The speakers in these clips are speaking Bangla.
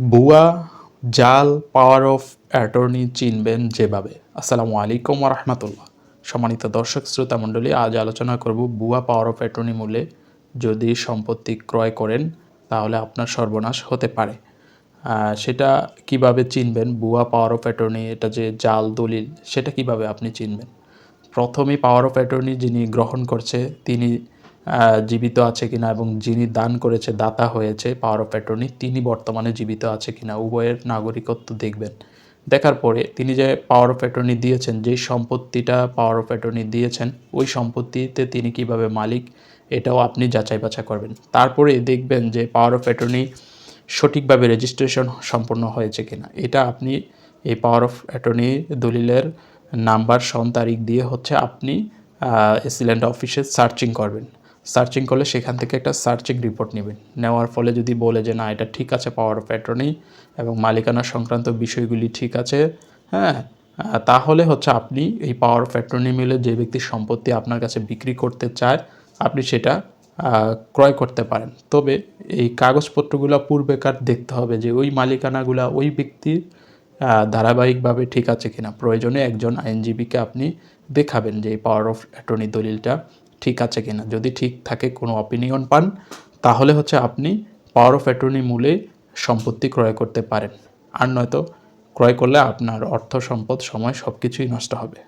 বুয়া, জাল পাওয়ার অফ অ্যাটর্নি চিনবেন যেভাবে। আসসালামু আলাইকুম রহমতুল্লাহ। সম্মানিত দর্শক, শ্রোতা মণ্ডলী, আজ আলোচনা করব বুয়া পাওয়ার অফ অ্যাটর্নি মূল্যে যদি সম্পত্তি ক্রয় করেন, তাহলে আপনার সর্বনাশ হতে পারে। সেটা কীভাবে চিনবেন? বুয়া পাওয়ার অফ অ্যাটর্নি এটা যে জাল, দলিল, সেটা কীভাবে আপনি চিনবেন? প্রথমে পাওয়ার অফ অ্যাটর্নি যিনি গ্রহণ করছে, তিনি জীবিত আছে কিনা এবং যিনি দান করেছে, দাতা হয়েছে পাওয়ার অফ অ্যাটর্নি তিনি বর্তমানে জীবিত আছে কিনা উভয়ের নাগরিকত্ব দেখবেন। দেখার পরে তিনি যে পাওয়ার অফ অ্যাটর্নি দিয়েছেন, যেই সম্পত্তিটা পাওয়ার অফ অ্যাটর্নি দিয়েছেন, ওই সম্পত্তিতে তিনি কীভাবে মালিক, এটাও আপনি যাচাই বাছাই করবেন। তারপরে দেখবেন যে পাওয়ার অফ অ্যাটর্নি সঠিকভাবে রেজিস্ট্রেশন সম্পন্ন হয়েছে কিনা। এটা আপনি এই পাওয়ার অফ অ্যাটর্নি দলিলের নাম্বার সন, তারিখ দিয়ে হচ্ছে আপনি এসিল্যান্ড অফিসে সার্চিং করবেন। সার্চিং করলে সেখান থেকে একটা সার্চিং রিপোর্ট নেবেন নেওয়ার ফলে যদি বলে যে, না, এটা ঠিক আছে পাওয়ার অফ অ্যাটর্নি এবং মালিকানা সংক্রান্ত বিষয়গুলি ঠিক আছে হ্যাঁ তাহলে হচ্ছে আপনি এই পাওয়ার অফ অ্যাটর্নি মিলে যে ব্যক্তির সম্পত্তি আপনার কাছে বিক্রি করতে চায়, আপনি সেটা ক্রয় করতে পারেন। তবে এই কাগজপত্রগুলো পূর্বেকার দেখতে হবে যে, ওই মালিকানাগুলা ওই ব্যক্তির ধারাবাহিকভাবে ঠিক আছে কিনা। প্রয়োজনে একজন আইনজীবীকে আপনি দেখাবেন যে, এই পাওয়ার অফ অ্যাটর্নি দলিলটা ঠিক আছে কিনা। যদি ঠিক থাকে কোনো অপিনিয়ন পান, তাহলে হচ্ছে আপনি পাওয়ার অফ অ্যাটর্নি মূলে সম্পত্তি ক্রয় করতে পারেন। আর নয়তো ক্রয় করলে আপনার অর্থ সম্পদ, সময় সব কিছুই নষ্ট হবে।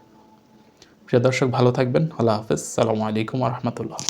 প্রিয় দর্শক, ভালো থাকবেন। আল্লাহ হাফেজ। সালামু আলাইকুম রহমতুল্লাহ।